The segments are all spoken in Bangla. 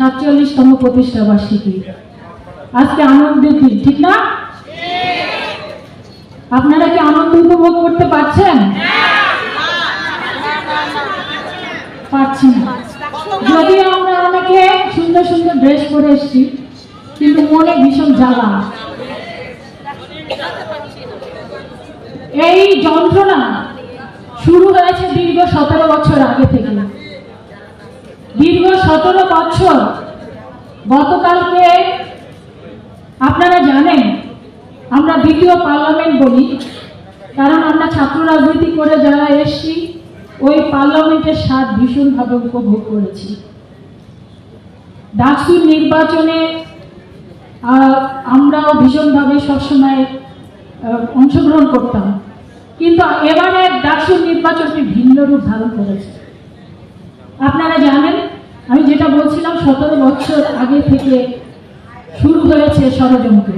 সাতচল্লিশতম প্রতিষ্ঠা বার্ষিকী। আজকে আনন্দের দিন, ঠিক না? আপনারা কি আনন্দ উপভোগ করতে পারছেন? পারছি না। যদিও আমরা অনেকে সুন্দর সুন্দর ড্রেস পরে এসেছি, কিন্তু মনে ভীষণ জ্বালা। এই যন্ত্রণা শুরু হয়েছে দীর্ঘ সতেরো বছর আগে থেকে। দীর্ঘ সতেরো বছর। গতকালকে আপনারা জানেন, আমরা দ্বিতীয় পার্লামেন্ট বলি, কারণ আমরা ছাত্র রাজনীতি করে যারা এসছি, ওই পার্লামেন্টের স্বাদ ভীষণভাবে উপভোগ করেছি। ডাকসুর নির্বাচনে আমরাও ভীষণভাবে সবসময় অংশগ্রহণ করতাম। কিন্তু এবারে ডাকসুর নির্বাচনটি ভিন্ন রূপ ধারণ করেছে। আপনারা জানেন আমি যেটা বলছিলাম, সতেরো বছর আগে থেকে শুরু হয়েছে ষড়যন্ত্র।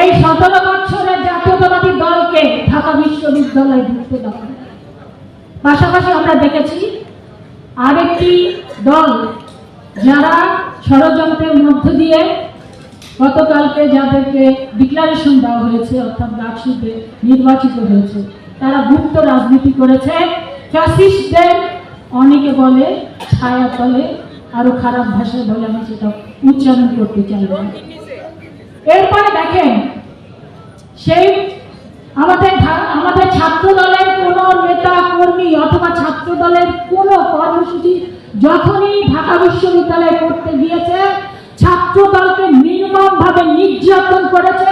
এই সতেরো বছরের জাতীয়তাবাদী দলকে ঢাকা বিশ্ববিদ্যালয়ে ঢুকতে দেওয়া পাশাপাশি আমরা দেখেছি আরেকটি দল যারা ষড়যন্ত্রের মধ্য দিয়ে গতকালকে যাদেরকে ডিক্লারেশন দেওয়া হয়েছে, অর্থাৎ ডাকসুতে নির্বাচিত হয়েছে, তারা গুপ্ত রাজনীতি করেছে। ফ্যাসিস্টদের অনেকে বলে, ছায়া তলে আরও খারাপ ভাষায় বলে আমি সেটা উচ্চারণ করতে চাই এরপরে দেখেন, সেই আমাদের আমাদের ছাত্র দলের কোন নেতা, কর্মী অথবা ছাত্র দলের কোন কর্মসূচি যখনই ঢাকা বিশ্ববিদ্যালয়ে করতে গিয়েছে ছাত্র দলকে নির্মম ভাবে নির্যাতন করেছে,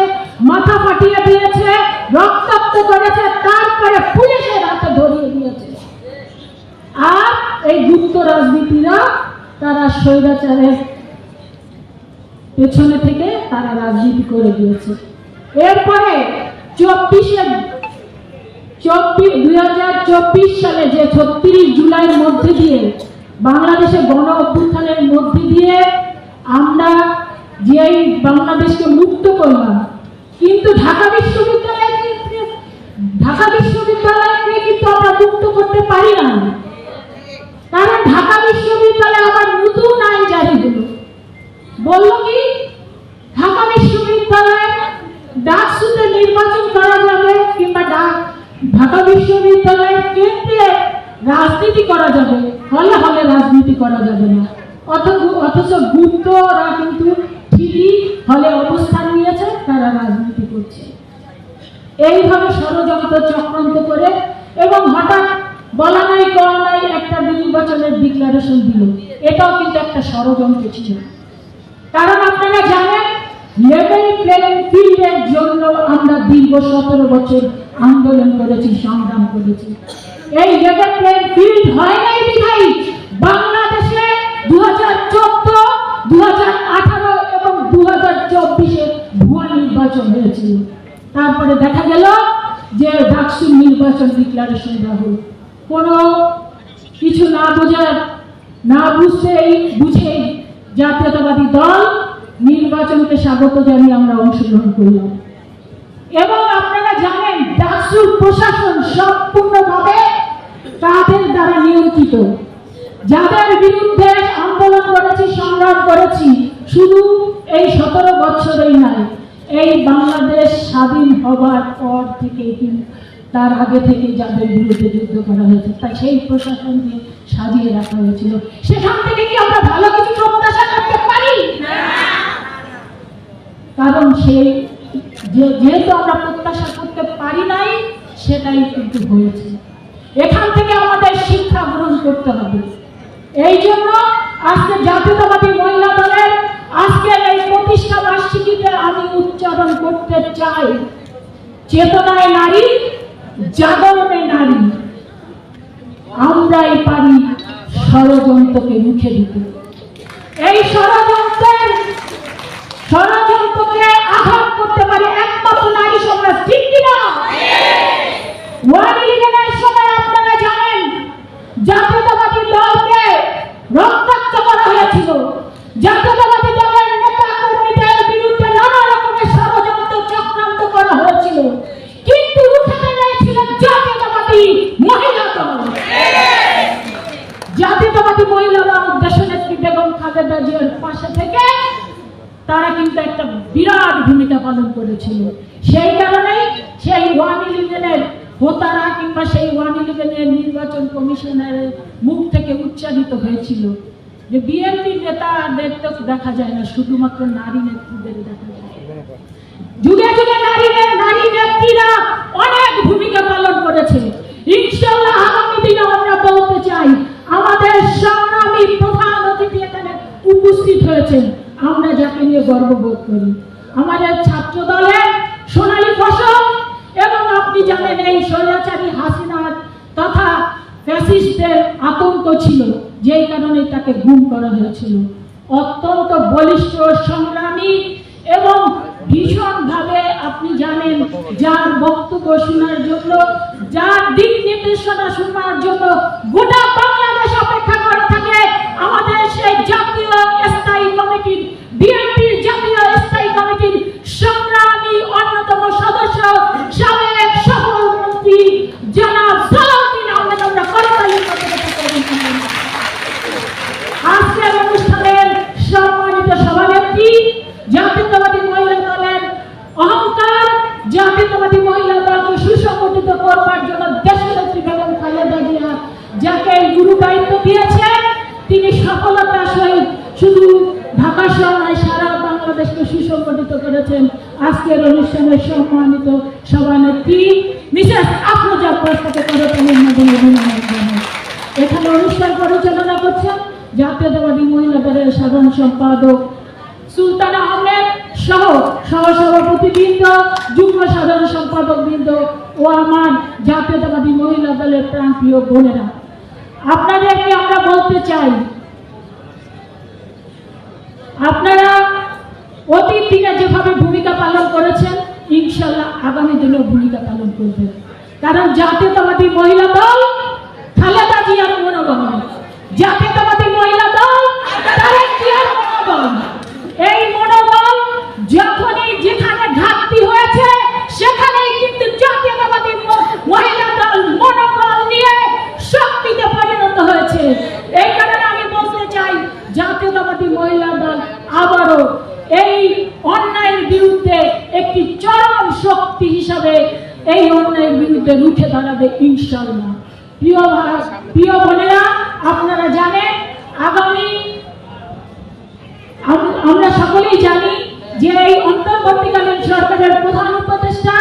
মাথা ফাটিয়ে দিয়েছে, রক্তাক্ত করেছে, তারপরে পুলিশের হাতে ধরিয়ে দিয়েছে আর এই গুপ্ত রাজনীতিরা, তারা স্বৈরাচারের পেছনে থেকে তারা রাজনীতি করে দিয়েছে। এরপরে চব্বিশে চব্বিশ সালে যে ছত্রিশ জুলাইয়ের মধ্যে দিয়ে, বাংলাদেশে গণ অভ্যুত্থানের মধ্যে দিয়ে আমরা যেই বাংলাদেশকে মুক্ত করলাম, কিন্তু ঢাকা বিশ্ববিদ্যালয়কে ঢাকা বিশ্ববিদ্যালয়কে কিন্তু আমরা মুক্ত করতে পারি না কারণ ঢাকা বিশ্ববিদ্যালয়ে আবার নতুন আইন জারি হলো। বলল কি, ঢাকা বিশ্ববিদ্যালয়ে ডাক ডাকসুতে নির্বাচন করা যাবে কিংবা ডাক ঢাকা বিশ্ববিদ্যালয়ের কেন্দ্রে রাজনীতি করা যাবে, হলে হলে রাজনীতি করা যাবে না। অথচ গুপ্তরা কিন্তু ঠিকই হলে অবস্থান নিয়েছে, তারা রাজনীতি করছে। এইভাবে ষড়যন্ত্র চক্রান্ত করে এবং হঠাৎ বলা নাই, করা নাই, একটা নির্বাচনের ডিক্লারেশন দিল। এটাও কিন্তু একটা ষড়যন্ত্র ছিল। কারণ আপনারা জানেন, লেভেল প্লেইং ফিল্ডের জন্য আমরা দীর্ঘ সতেরো বছর আন্দোলন করেছি, সংগ্রাম করেছি। এই লেভেল প্লেইং ফিল্ড হয় নাই বিধাই বাংলাদেশে দু হাজার চোদ্দ দু হাজার আঠারো এবং দু হাজার চব্বিশে ভুয়া নির্বাচন হয়েছিল। তারপরে দেখা গেল যে ডাকসুর নির্বাচন ডিক্লারেশন দেওয়া হলো। কোনো কিছু না বোঝার, না বুঝতেই বুঝেই জাতীয়তাবাদী দল নির্বাচনকে স্বাগত জানিয়ে আমরা অংশগ্রহণ করলাম। এবং আপনারা জানেন ডাকসুর প্রশাসন সম্পূর্ণভাবে তাদের দ্বারা নিয়ন্ত্রিত। যাদের বিরুদ্ধে আন্দোলন করেছি, সংগ্রাম করেছি, শুধু এই সতেরো বছরেই নয়, এই বাংলাদেশ স্বাধীন হবার পর থেকে কিন্তু তার আগে থেকে যাদের বিরুদ্ধে যুদ্ধ করা হয়েছে, তাই সেই প্রশাসন দিয়ে সাজিয়ে রাখা হয়েছিল। সেখান থেকে কি আমরা ভালো কিছু প্রত্যাশা করতে পারি? কারণ সেই যেহেতু আমরা প্রত্যাশা করতে পারি নাই, সেটাই কিন্তু হয়েছে। এখান থেকে আমাদের শিক্ষা গ্রহণ করতে হবে। এই জন্য আজকে জাতীয়তাবাদী মহিলা দলের আজকের এই প্রতিষ্ঠা বার্ষিকীতে আমি উচ্চারণ করতে চাই। চেতনায় নারী জাগরণে নারী, আমরাই পারি ষড়যন্ত্রকে মুখে দিতে। এই ষড়যন্ত্রের, ষড়যন্ত্রকে আঘাত করতে পারে একমাত্র নারী সমাজ, ঠিক কিনা জাতীয়তাবাদী দলকে রক্তাক্ত করা হয়েছিল। জাতীয়তাবাদী পালন করেছিল। সেই কারণেই সেই ওয়ান ইলেভেনের হোতারা কিংবা সেই ওয়ান ইলেভেনের নির্বাচন কমিশনের মুখ থেকে উচ্চারিত হয়েছিল যে বিএনপি নেতাদের তো দেখা যায় না, শুধুমাত্র নারী নেত্রীদের দেখা যায়। যুগে যুগে নারী নারী নেত্রীরা অনেক ভূমিকা পালন করেছে। ইনশাল্লাহ আগামী দিনে আমরা বলতে চাই, আমাদের সংগ্রামী প্রধান অতিথি এখানে উপস্থিত হয়েছেন। আমরা যাকে নিয়ে গর্ববোধ করি। আমাদের ছাত্র দলের সোনালী ফসল এবং আপনি জানেন এই স্বৈরাচারী হাসিনার তথা ফ্যাসিস্টদের আতঙ্ক ছিল, যেই কারণে তাকে গুম করা হয়েছিল। অত্যন্ত বলিষ্ঠ সংগ্রামী এবং ভীষণভাবে আপনি জানেন যার বক্তব্য শোনার জন্য, যার দিক নির্দেশনা শোনার জন্য গোটা বাংলাদেশ অপেক্ষা করে থাকে আমাদের সেই জাতীয় স্থায়ী কমিটির বিএনপির শুধু ঢাকা নয় সারা বাংলাদেশকে সুসংগঠিত করেছেন আজকের অনুষ্ঠানের সম্মানিত সভানেত্রী মিসেস জানাই। এখানে অনুষ্ঠান পরিচালনা করছেন জাতীয়তাবাদী মহিলা দলের সাধারণ সম্পাদক সুলতান আহমেদ সহ সহসভাপতি বৃন্দ যুগ্ম সাধারণ সম্পাদক বৃন্দ ও আমার জাতীয়তাবাদী মহিলা দলের প্রাণপ্রিয় বোনেরা আপনাদেরকে আমরা বলতে চাই আপনারা অতীত দিনে যেভাবে ভূমিকা পালন করেছেন ইনশাল্লাহ আগামী দিনেও ভূমিকা পালন করবেন। কারণ জাতীয়তাবাদী মহিলা দল, খালেদা জিয়ার মনোবল। জাতীয়তাবাদী মহিলা দল তারেক জিয়ার মনোবল এই মনোবল যখনই যেখানে ঘাটতি হয়েছে সেখানেই কিন্তু জাতীয়তাবাদী ম- মহিলা দল মনোবল নিয়ে শক্তিতে পরিণত হয়েছে এই কারণে আমি বলতে চাই জাতীয়তাবাদী মহিলা দল আবারও এই অন্যায়ের বিরুদ্ধে একটি চরম শক্তি হিসাবে এই অন্যায়ের বিরুদ্ধে ইনশাল্লাহ প্রিয় প্রিয় বোনেরা, আপনারা জানেন, আগামী আমরা সকলেই জানি যে এই অন্তর্বর্তীকালীন সরকারের প্রধান উপদেষ্টা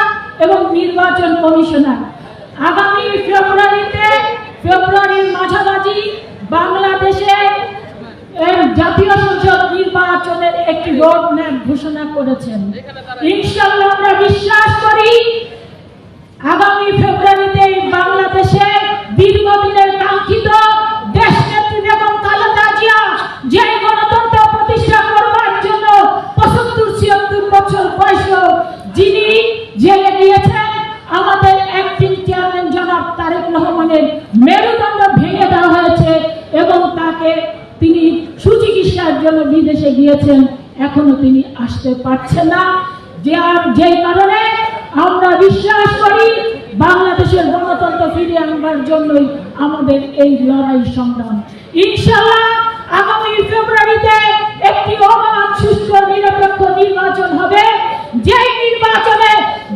এবং নির্বাচন কমিশনার। আগামী ফেব্রুয়ারিতে, ফেব্রুয়ারির মাঝামাঝি বাংলাদেশে জাতীয় সংসদ নির্বাচনের একটি রোড ম্যাপ ঘোষণা করেছেন। ইনশাল্লাহ আমরা বিশ্বাস করি আগামী ফেব্রুয়ারিতে বাংলাদেশে দীর্ঘদিনের কাঙ্ক্ষিত দেশ নেত্রী বেগম খালেদা জিয়া যে গণতন্ত্র প্রতিষ্ঠা করবার জন্য পঁচাত্তর ছিয়াত্তর বছর বয়স যিনি জেলে গিয়েছেন, আমাদের একদিন চেয়ারম্যান জনাব তারেক রহমানের মেরুদণ্ড ভেঙে দেওয়া হয়েছে এবং তাকে তিনি সুচিকিৎসার জন্য বিদেশে গিয়েছেন। এখনও তিনি আসতে পারছেন না। যে যেই কারণে আমরা বিশ্বাস করি বাংলাদেশের গণতন্ত্র ফিরিয়ে আনবার জন্যই আমাদের এই লড়াই সংগ্রাম। ইনশাল্লাহ আগামী ফেব্রুয়ারিতে একটি অবাধ সুস্থ নিরপেক্ষ নির্বাচন হবে। যেই নির্বাচনে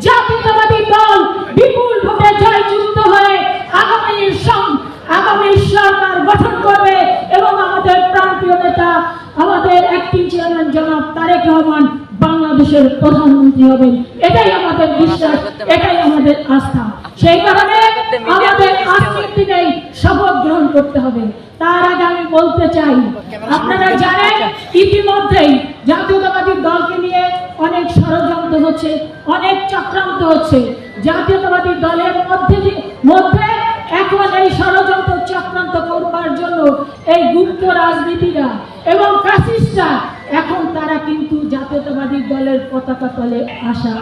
জাতীয়তাবাদী দল বিপুল ভোটে জয়যুক্ত হয়ে আগামী আগামী সরকার গঠন করবে এবং আমাদের প্রান্তীয় নেতা, আমাদের একটি চেয়ারম্যান জনাব তারেক রহমান বাংলাদেশের প্রধানমন্ত্রী হবেন। এটাই আমাদের বিশ্বাস, এটাই আমাদের আস্থা। সেই কারণে আমাদের আজকের দিনেই শপথ গ্রহণ করতে হবে। তার আগে আমি বলতে চাই, আপনারা জানেন, ইতিমধ্যেই জাতীয়তাবাদী দলকে নিয়ে অনেক ষড়যন্ত্র হচ্ছে, অনেক চক্রান্ত হচ্ছে। জাতীয়তাবাদী দলের মধ্যে মধ্যে এখন এই ষড়যন্ত্র চক্রান্ত করবার জন্য এই গুপ্ত রাজনীতিরা এবং ফ্যাসিস্টরা এখন তারা কিন্তু জাতীয়তাবাদী দলের পতাকা তলে আসা,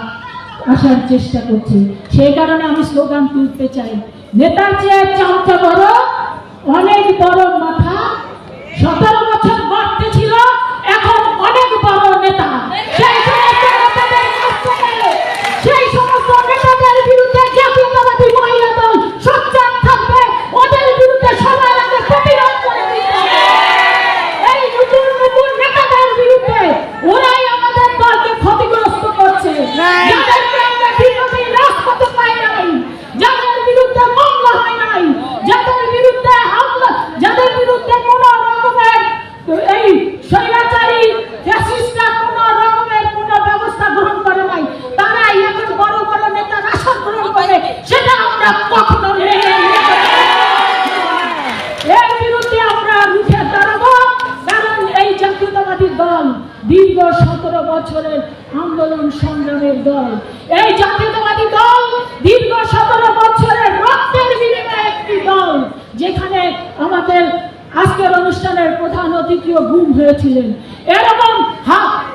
আসার চেষ্টা করছে। সেই কারণে আমি স্লোগান তুলতে চাই। নেতার চেয়ে চামচা বড় অনেক বড় মাথা, সতেরো বছর বাড়তে ছিল, এখন অনেক বড় নেতা। বছরের আন্দোলন সংগ্রামের দল। এই জাতীয়তাবাদী দল দীর্ঘ সতেরো বছরের রক্তের বিনিময়ে একটি দল, যেখানে আমাদের আজকের অনুষ্ঠানের প্রধান অতিথিও গুম হয়েছিলেন। এরকম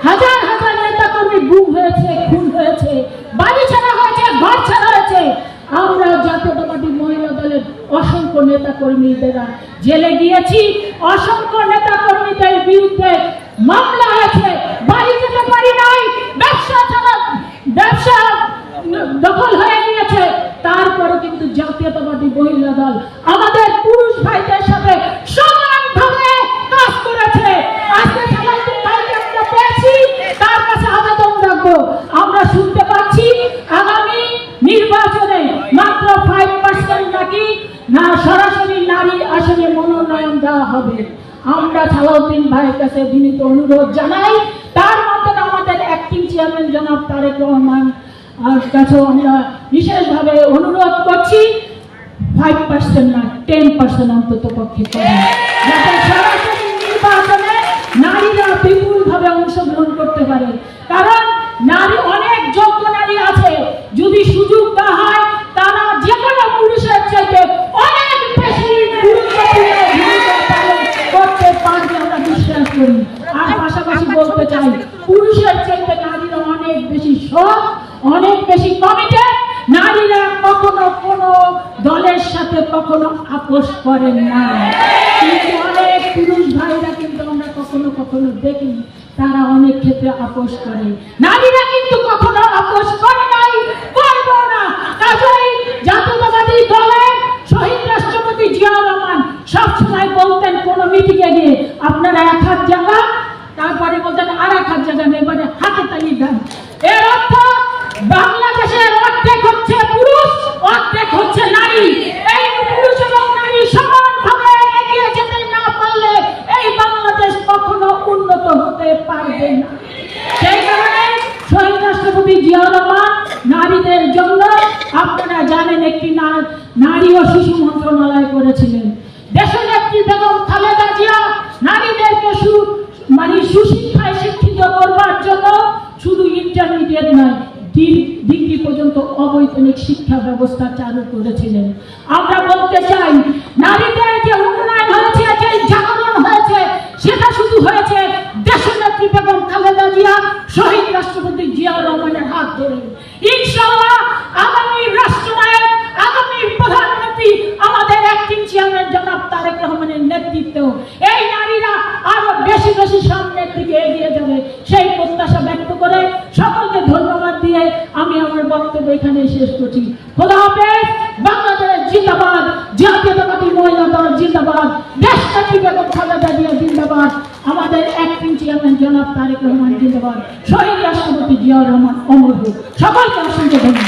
হাজার হাজার নেতা কর্মী গুম হয়েছে, খুন হয়েছে, বাড়ি ছাড়া হয়েছে, ঘর ছাড়া হয়েছে। আমরা জাতীয়তাবাদী মহিলা দলের অসংখ্য নেতা কর্মীদেরা জেলে গিয়েছি। অসংখ্য নেতা কর্মীদের বিরুদ্ধে মামলা হয়েছে, বাড়ি যেতে পারি নাই, ব্যবসা ব্যবসা দখল হয়ে গিয়েছে। তারপরে কিন্তু জাতীয়তাবাদী মহিলা দল আমাদের পুরুষ ভাইদের সাথে সমানভাবে কাজ করেছে। আজকে আমরা পেয়েছি, তার কাছে আবেদন রাখব। আমরা শুনতে পাচ্ছি, আগামী নির্বাচনে মাত্র ফাইভ পার্সেন্ট নাকি না সরাসরি নারী আসনে মনোনয়ন দেওয়া হবে। আমরা সালাউদ্দিন ভাইয়ের কাছে বিনীত অনুরোধ জানাই, তার মধ্যে আমাদের অ্যাক্টিং চেয়ারম্যান জনাব তারেক রহমান কাছে আমরা বিশেষভাবে অনুরোধ করছি ফাইভ পার্সেন্ট না টেন পার্সেন্ট অন্তত পক্ষে নির্বাচনে নারীরা বিপুলভাবে অংশগ্রহণ করতে পারে কারণ নারী অনেক যোগ্য নারী আছে যদি সুযোগ দেওয়া হয় তারা যে কোনো পুরুষের চাইতে অনেক বেশি গুরুত্বপূর্ণ ভূমিকা পালন করতে পারবে আমরা বিশ্বাস করি আর পাশাপাশি বলতে চাই পুরুষের চাইতে নারীরা অনেক বেশি সৎ অনেক বেশি কমিটেড নারীরা কখনো কোনো দলের সাথে কখনো আপোষ করেন না। কিন্তু অনেক পুরুষ ভাইরা কিন্তু আমরা কখনো কখনো দেখি, তারা অনেক ক্ষেত্রে আপোষ করে। নারীরা কিন্তু কখনো আপোষ করে নাই, করব না। কাজেই জাতীয়তাবাদী দলের শহীদ রাষ্ট্রপতি জিয়াউর রহমান সবসময় বলতেন কোন মিটিংয়ে গিয়ে, আপনারা এক হাত জায়গা তারপরে বলতেন আর এক হাত জায়গা এবারে হাতে তালি দেন। এর অর্থ বাংলাদেশের অর্ধেক হচ্ছে পুরুষ, অর্ধেক হচ্ছে নারী। রাষ্ট্রপতি জিয়াউর রহমান নারীদের জন্য আপনারা জানেন একটি নারী ও শিশু মন্ত্রণালয় করেছিলেন। দেশনেত্রী বেগম খালেদা জিয়া নারীদেরকে সু মানে সুশিক্ষায় শিক্ষিত করবার জন্য শুধু ইন্টারমিডিয়েট নয় ডিগ্রি পর্যন্ত অবৈতনিক শিক্ষা ব্যবস্থা চালু করেছিলেন। আমরা বলতে চাই, নারীদের যে উন্নয়ন হয়েছে, যে জাগরণ হয়েছে, সেটা শুধু হয়েছে দেশনেত্রী বেগম খালেদা জিয়া শহীদ রাষ্ট্রপতি জিয়াউর রহমানের হাত ধরে। ইনশাআল্লাহ আগামী রাষ্ট্রনায়ক, আগামী প্রধানমন্ত্রী আমাদের অ্যাক্টিং চেয়ারম্যান জনাব তারেক রহমানের নেতৃত্ব। এই নারীরা আরও বেশি বেশি সামনের দিকে এগিয়ে যাবে সেই প্রত্যাশা ব্যক্ত করে সকলকে ধন্যবাদ দিয়ে আমি আমার বক্তব্য এখানে শেষ করছি। খোদা হাফেজ। শহীদ রাষ্ট্রপতি জিয়াউর রহমান অমর সকলকে অসংখ্য ধন্যবাদ।